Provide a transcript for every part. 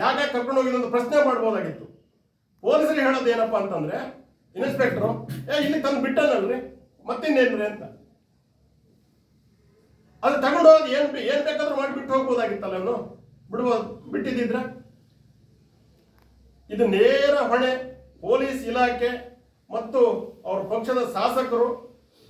ಯಾಕೆ ಕರ್ಕೊಂಡು ಹೋಗಿದ್ದು ಅಂತ ಪ್ರಶ್ನೆ ಮಾಡ್ಬೋದಾಗಿತ್ತು. ಪೊಲೀಸರು ಹೇಳೋದು ಏನಪ್ಪಾ ಅಂತಂದ್ರೆ, ಇನ್ಸ್ಪೆಕ್ಟರ್, ಏ, ಇಲ್ಲಿ ತಂದು ಬಿಟ್ಟನಲ್ರಿ, ಮತ್ತಿನ್ನೇನ್ರಿ ಅಂತ. ಅದು ತಗೊಂಡು ಹೋಗಿ ಏನ್ ಏನ್ ಬೇಕಾದ್ರೂ ಮಾಡಿಬಿಟ್ಟು ಹೋಗ್ಬೋದಾಗಿತ್ತಲ್ಲ ಅವನು? ಬಿಡ್ಬೋದು, ಬಿಟ್ಟಿದ್ದಿದ್ರ? ಇದು ನೇರ ಹೊಣೆ, ಪೊಲೀಸ್ ಇಲಾಖೆ ಮತ್ತು ಅವ್ರ ಪಕ್ಷದ ಶಾಸಕರು,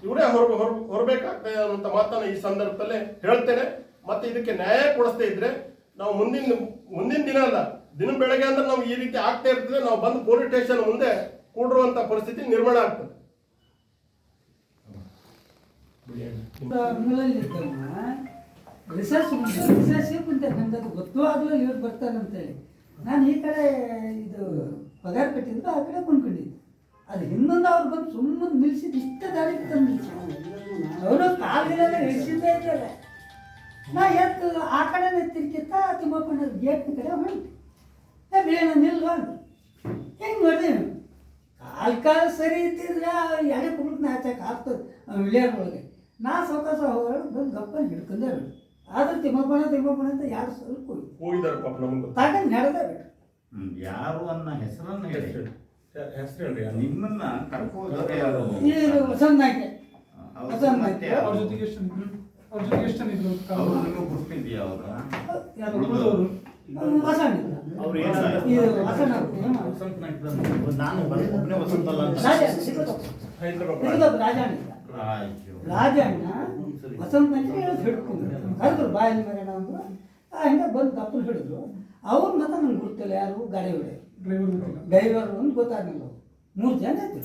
ಇವರೇ ಹೊರ ಹೊರ ಹೊರಬೇಕಾಗ್ತದೆ ಅನ್ನುವಂಥ ಮಾತನ್ನ ಈ ಸಂದರ್ಭದಲ್ಲಿ ಹೇಳ್ತೇನೆ. ಮತ್ತೆ ಇದಕ್ಕೆ ನ್ಯಾಯ ಕೊಡಿಸ್ತಾ ಇದ್ರೆ ನಾವು ಮುಂದಿನ ಮುಂದಿನ ದಿನ ಅಲ್ಲ, ದಿನ ಬೆಳಗ್ಗೆ ಅಂದ್ರೆ ನಾವು ಈ ರೀತಿ ಆಗ್ತಾ ಇರ್ತದೆ, ನಾವು ಬಂದು ಪೊಲೀಸ್ ಸ್ಟೇಷನ್ ಮುಂದೆ ಕೂಡಿರುವಂತ ಪರಿಸ್ಥಿತಿ ನಿರ್ಮಾಣ ಆಗ್ತದೆ. ರಿಸರ್ಚ್ ಗೊತ್ತೂ ಆಗಲ್ಲ ಇವ್ರು ಬರ್ತಾರೆ ಅಂತೇಳಿ. ನಾನು ಈ ಕಡೆ ಇದು ಪಗಾರ ಕಟ್ಟಿದ್ರು ಆ ಕಡೆ ಕೊಂಡ್ಕೊಂಡಿದ್ದೆ. ಅದು ಹಿಂದೊಂದು ಅವ್ರು ಬಂದು ಸುಮ್ಮನೆ ನಿಲ್ಸಿದ್ದು ಇಷ್ಟ ದಾರಿ ತಂದು ಅವರು ಕಾಲಿಲ್ಲ ಇಳಿಸಿದ್ದೇ ಇದ್ದಾರೆ ನಾ ಎತ್ತು ಆ ಕಡೆನೇ ತಿರ್ಕಿತ್ತ ತಿಮ್ಮಪ್ಪನ ಗೇಟ್ನ ಕಡೆ ಹೊಂಟೆ. ಏ ಬೇಡ ನಿಲ್ವಾ ಹೆಂಗೆ ನೋಡಿದೆ ಕಾಲ್ ಕಾಲು ಸರಿ ಇದ್ದಿದ್ರೆ ಎಡೆ ಕುಗ್ಲಕ್ಕೆ ನಾಚಕ್ಕೆ ಆಗ್ತದೆ ಒಳಗೆ ನಾ ಸ್ವತಃ ಹೋಗೋಳು ಬಂದು ಗಪ್ಪನ ಹಿಡ್ಕೊಂಡೇ ಬಿಡು. ಆದ್ರೆ ತಿಮ್ಮಪ್ಪನ ತಿಮ್ಮಪ್ಪನ ಅಂತ ಯಾರು ಸ್ವಲ್ಪ ಹೋಗಿ ಹೋಗಿದ್ದಾರೆ ಪಾಪ ನಮ್ಗೆ ತಗೊಂಡು ನಡೆದೇ ಬಿಡು. ಯಾರು ಅನ್ನ ಹೆಸರನ್ನ ಹೇಳಿ. ಹೆಸರು ಹೇಳ್ರಿ? ನಿಮ್ಮನ್ನ ಯಾರು? ಇದು ವಸಂತ ನಾಯ್ಕೆ ಹೊಸ ನಾಯ್ಕೆ ಅವ್ರ ಜೊತೆಗೆ? ಅವ್ರ ಎಷ್ಟು ಇದ್ರು ಅವ್ರು ನಿಮಗೆ ಗುರುತಿದ್ಯಾ ಅವ್ರ? ಯಾರು ಉಳಿದವರು. ವಸಂತ ವಸಂತ? ನಾನು ಅಂತ. ರಾಜಣ್ಣ ವಸಂತ ನಾಯ್ಕೆ ಹೇಳೋದು ಹಿಡ್ಕೊಂಡು ಕರೆದ್ರು ಬಾಯಲ್ಲಿ ಮರಣ ಅಂದ್ರು. ಆ ಹಿಂಗೆ ಬಂದು ಹಿಡಿದ್ರು ಅವ್ರ ಮತ್ತೆ ನಂಗೆ ಗೊತ್ತಿಲ್ಲ ಯಾರು ಗಾಡಿ ಹೊಡೆ ಡ್ರೈವರ್ ಗೊತ್ತಿಲ್ಲ. ಡ್ರೈವರ್ ಒಂದು ಗೊತ್ತಾಗಲಿಲ್ಲ ಮೂರು ಜನ ಇದ್ರು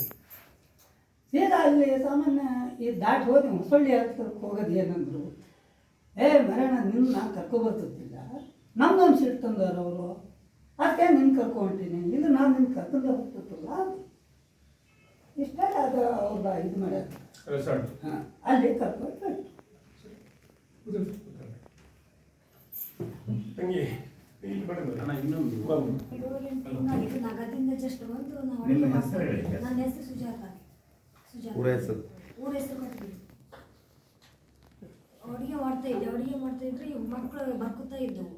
ಸೀದಾ ಅಲ್ಲಿ ಸಾಮಾನ್ಯ ಈ ದಾಟಿ ಹೋದೆ ಹೊಸಳ್ಳಿ ಹತ್ರಕ್ಕೆ ಹೋಗೋದು ಏನಂದ್ರು ಏ ಮರಣ ನಿನ್ನ ನಾನು ಕರ್ಕೊಬರ್ತಿಲ್ಲ ನಮ್ದೊಂದು ಸೀಟ್ ತಂದವ್ರು ಅವರು. ಅದಕ್ಕೆ ನಿನ್ನ ಕರ್ಕೊ ಹೊಂಟೀನಿ ಇದು ನಾನು ನಿನ್ನ ಕರ್ಕೊಂಡು ಹೋಗ್ತಿತ್ತಲ್ಲ ಇಷ್ಟ ಅದು ಅವ್ರ ಇದು ಮಾಡ್ಯಾರ. ಹಾಂ ಅಲ್ಲಿ ಕರ್ಕೊಂಡು. ತಂಗಿ ಇನ್ನೊಂದು. ನನ್ನ ಹೆಸರು ಸುಜಾತ. ಊರ ಹೆಸರು? ಊರ ಹೆಸರು ಕೊಟ್ಟಿದ್ದೀವಿ ಅಡುಗೆ ಮಾಡ್ತಾ ಇದ್ದೆ. ಅಡುಗೆ ಮಾಡ್ತಾ ಇದ್ರೆ ಮಕ್ಕಳು ಬರ್ಕೋತಾ ಇದ್ದವು.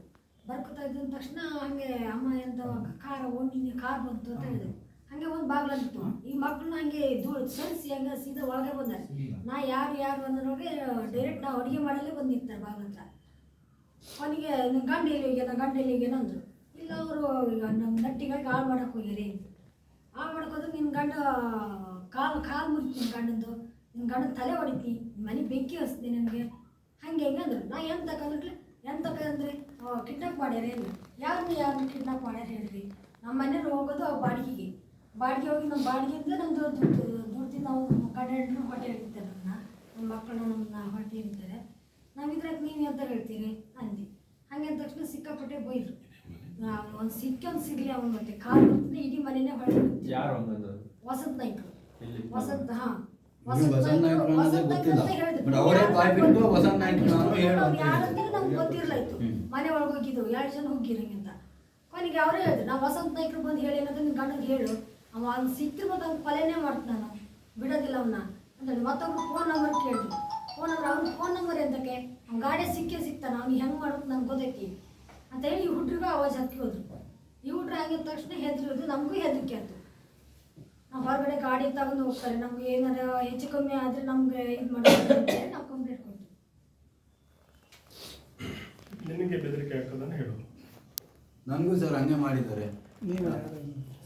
ಬರ್ಕುತ್ತಾ ಇದ್ದ ತಕ್ಷಣ ಹಂಗೆ ಅಮ್ಮ ಎಂತ ಖಾರ ಒಣ್ಣಿನಿ ಕಾರ್ ಬಂತು ಅಂತ ಹೇಳಿದ್ರು. ಹಂಗೆ ಒಂದು ಬಾಗ್ಲಂತು ಈ ಮಕ್ಕಳನ್ನ ಹಂಗೆ ಧೂಳು ಸರಿಸಿ ಹಂಗೆ ಸೀದಾ ಒಳಗೆ ಬಂದಾರೆ. ನಾ ಯಾರು ಯಾರು ಅನ್ನೋರಿಗೆ ಡೈರೆಕ್ಟ್ ನಾವು ಅಡುಗೆ ಮಾಡಲ್ಲೇ ಬಂದು ನಿಂತಾರೆ ಬಾಗ್ಲಂತ ಅವನಿಗೆ ಗಂಡ ಎಲ್ಲಿ ಹೋಗ್ಯಾನ? ಗಂಡ ಎಲ್ಲಿ ಹೋಗ್ಯಾನ ಅಂದರು. ಇಲ್ಲ ಅವರು ಈಗ ನಮ್ಮ ನಟ್ಟಿಗಾಗಿ ಹಾಳು ಮಾಡಕ್ಕೆ ಹೋಗ್ಯಾರಿ. ಹಾಳು ಮಾಡೋಕೆ ಹೋದ್ರೆ ನಿನ್ನ ಗಂಡ ಕಾಲು ಕಾಲು ಮುರಿತು ನಿನ್ನ ಗಂಡಂದು ನಿನ್ನ ಗಂಡನ ತಲೆ ಹೊಡಿತಿ ಮನೆ ಬೆಂಕಿ ಹಚ್ತೀನಿ ನನಗೆ. ಹಂಗೆ ಹೆಂಗೆ ಅಂದ್ರೆ. ನಾ ಏನು ತಗೊಂಡ್ರೆ ಏನು ಅಂದ್ರೆ ಕಿಡ್ನಾಪ್ ಮಾಡ್ಯಾರ ಏನು ಯಾರನ್ನ ಯಾರನ್ನ ಕಿಡ್ನಾಪ್ ಮಾಡ್ಯಾರ ಹೇಳ್ರಿ? ನಮ್ಮ ಮನೇಲಿ ಹೋಗೋದು ಆ ಬಾಡಿಗೆಗೆ. ಬಾಡಿಗೆ ಹೋಗಿ ನಮ್ಮ ಬಾಡಿಗೆಯಿಂದ ನಮ್ಮದು ದುಡ್ಡು ದುಡ್ಡು ನಾವು ಗಂಡ ಹೆಂಡ್ರು ಹೊಟ್ಟೆ ಹಿಡಿತಾರೆ ನನ್ನ ನಮ್ಮ ಮಕ್ಕಳು ನಮ್ಮನ್ನ ಹೊಟ್ಟೆ ಹಿಡಿತಾರೆ ನಾವಿದ್ರಾಗ ನೀವು ಎಂತ ಹೇಳ್ತೀರಿ? ಅಂದು. ಹಂಗೆ ಅಂದ ತಕ್ಷಣ ಸಿಕ್ಕಾಪಟ್ಟೆ ಬೈದ್ರು. ಒಂದು ಸಿಕ್ಕಿ ಒಂದು ಸಿಗಲಿ ಅವನು ಮತ್ತೆ. ಕಾಲು ಇಡೀ ಮನೆಯೇ ಹೊಳೆ ಯಾರು ವಸಂತ ನಾಯ್ಕರು. ವಸಂತ ಹಾ. ವಸಂತ ನಾಯ್ಕ ಅನ್ನೋದೇ ಗೊತ್ತಿಲ್ಲ. ಬಟ್ ಅವರೇ ಬಾಯ್ ಬಿಟ್ಟು ವಸಂತ ನಾನು ಹೇಳು ಅಂತ. ನಮ್ಗೆ ಗೊತ್ತಿರ್ಲಾಯ್ತು. ಮನೆ ಒಳಗೆ ಹೋಗಿದ್ದು ಎರಡು ಜನ ಹೋಗಿರಂಗೆ ಅಂತ. ಕೊನೆಗೆ ಅವರೇ ಹೇಳಿದ್ರು ನಾವು ವಸಂತ ನಾಯ್ಕರು ಬಂದು ಹೇಳಿ ಅನ್ನೋದು ನಿನ್ನ ಗಂಡಗೆ ಹೇಳು. ಅವ ಅವ್ನು ಸಿಕ್ತಿರ್ ಮತ್ತೆ ಅವ್ನು ಕೊಲೆನೇ ಮಾಡ್ತಾನ ನಾನು. ಬಿಡೋದಿಲ್ಲ ಅವನ್ನ ಅಂತೇಳಿ ಮತ್ತೊಬ್ರು ಫೋನ್ ನಂಬರ್ ಕೇಳಿದ್ರು. ಫೋನ್ ನಂಬರ್ ಅವ್ನ ಫೋನ್ ನಂಬರ್ ಎಂತಕ್ಕೆ? ಅವ್ನ ಗಾಡಿ ಸಿಕ್ಕೇ ಸಿಗ್ತಾನ ಅವ್ನು ಹೆಂಗೆ ಮಾಡೋದು ನಂಗೆ ಗೊತ್ತೈತಿ. ಅಂತ ಹೇಳಿ ಈ ಹುಡ್ರಿಗೂ ಅವಾಜ್ ಹಾಕಿ ಹೋದ್ರು. ಈ ಹುಡ್ರು ಆಗಿದ ತಕ್ಷಣ ಹೆದ್ರಿ ಹೋದ್ರು ನಮಗೂ ಹೆದರಿಕೆ ಆಯ್ತು. ಹೊರಗಡೆ ಗಾಡಿ ತಗೊಂಡು ಹೋಗ್ತಾರೆ. ನಮ್ಗೆ ಏನಾರ ಹೆಚ್ಚು ಕಮ್ಮಿ ಆದರೆ ನಮ್ಗೆ ಇದು ಮಾಡ್ತಾರೆ ನಾವು ಕಂಪ್ಲೇಂಟ್ ಕೊಡ್ತೀವಿ. ನಿನಗೆ ಬೆದರಿಕೆ ಹಾಕೋದನ್ನ ಹೇಳು. ನನಗೂ ಸರ್ ಹಂಗೆ ಮಾಡಿದ್ದಾರೆ.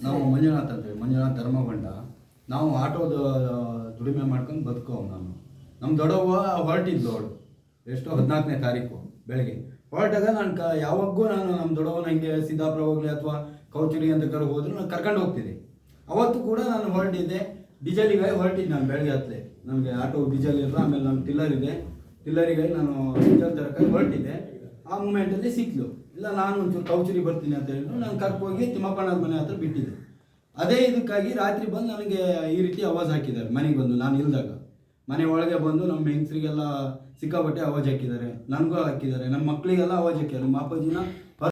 ನಾವು ಮಂಜುನಾಥ್ ಅಂತೇಳಿ ಮಂಜುನಾಥ್ ಧರ್ಮಗೊಂಡ. ನಾವು ಆಟೋದ ದುಡಿಮೆ ಮಾಡ್ಕೊಂಡು ಬದುಕೋ ನಾನು. ನಮ್ಮ ದೊಡ್ಡವ್ವ ಹೊರಟಿದ್ದು ಅವಳು. ಎಷ್ಟೋ ಹದಿನಾಲ್ಕನೇ ತಾರೀಕು ಬೆಳಗ್ಗೆ. ಹೊರಟಾಗ ನಾನು ಕ ಯಾವಾಗೂ ನಾನು ನಮ್ಮ ದೊಡ್ಡವನ ಹಿಂಗೆ ಸಿದ್ದಾಪುರ ಹೋಗಲಿ ಅಥವಾ ಕೌಚುರಿ ಅಂತ ಕರೆ ಹೋದ್ರು ನಾನು ಕರ್ಕೊಂಡು ಹೋಗ್ತಿದ್ದೆ. ಅವತ್ತು ಕೂಡ ನಾನು ಹೊರಟಿದ್ದೆ. ಡೀಸೆಲಿಗಾಗಿ ಹೊರಟಿದ್ದೆ ನಾನು ಬೆಳಗ್ಗೆ ಹತ್ತಲೆ ನನಗೆ ಆಟೋ ಡೀಸೆಲ್ ಇಲ್ಲ ಆಮೇಲೆ ನಾನು ಟಿಲ್ಲರ್ ಇದೆ. ಟಿಲ್ಲರಿಗಾಗಿ ನಾನು ಡೀಸೆಲ್ ತರಕಾರಿ ಹೊರಟಿದ್ದೆ. ಆ ಮೂಮೆಂಟಲ್ಲಿ ಸಿಕ್ಲು. ಇಲ್ಲ, ನಾನು ಒಂಚೂರು ಕೌಚರಿ ಬರ್ತೀನಿ ಅಂತ ಹೇಳಿದ್ರು. ನಾನು ಕರ್ಕೋಗಿ ತಿಮ್ಮಪ್ಪಣ್ಣವ್ರ ಮನೆ ಹತ್ರ ಬಿಟ್ಟಿದ್ದೆ. ಅದೇ ಇದಕ್ಕಾಗಿ ರಾತ್ರಿ ಬಂದು ನನಗೆ ಈ ರೀತಿ ಅವಾಜ್ ಹಾಕಿದ್ದಾರೆ. ಮನೆಗೆ ಬಂದು, ನಾನು ಇಲ್ದಾಗ. ಮನೆ ಒಳಗೆ ಬಂದು ನಮ್ಮ ಹೆಂಗಸರಿಗೆಲ್ಲ ಸಿಕ್ಕಾಪಟ್ಟೆ ಆವಾಜ್ ಹಾಕಿದ್ದಾರೆ. ನನಗೂ ಹಾಕಿದ್ದಾರೆ. ನಮ್ಮ ಮಕ್ಕಳಿಗೆಲ್ಲ ಆವಾಜ್ ಹಾಕಿದ್ದಾರೆ. ನಮ್ಮ ಅಪ್ಪಾಜಿನ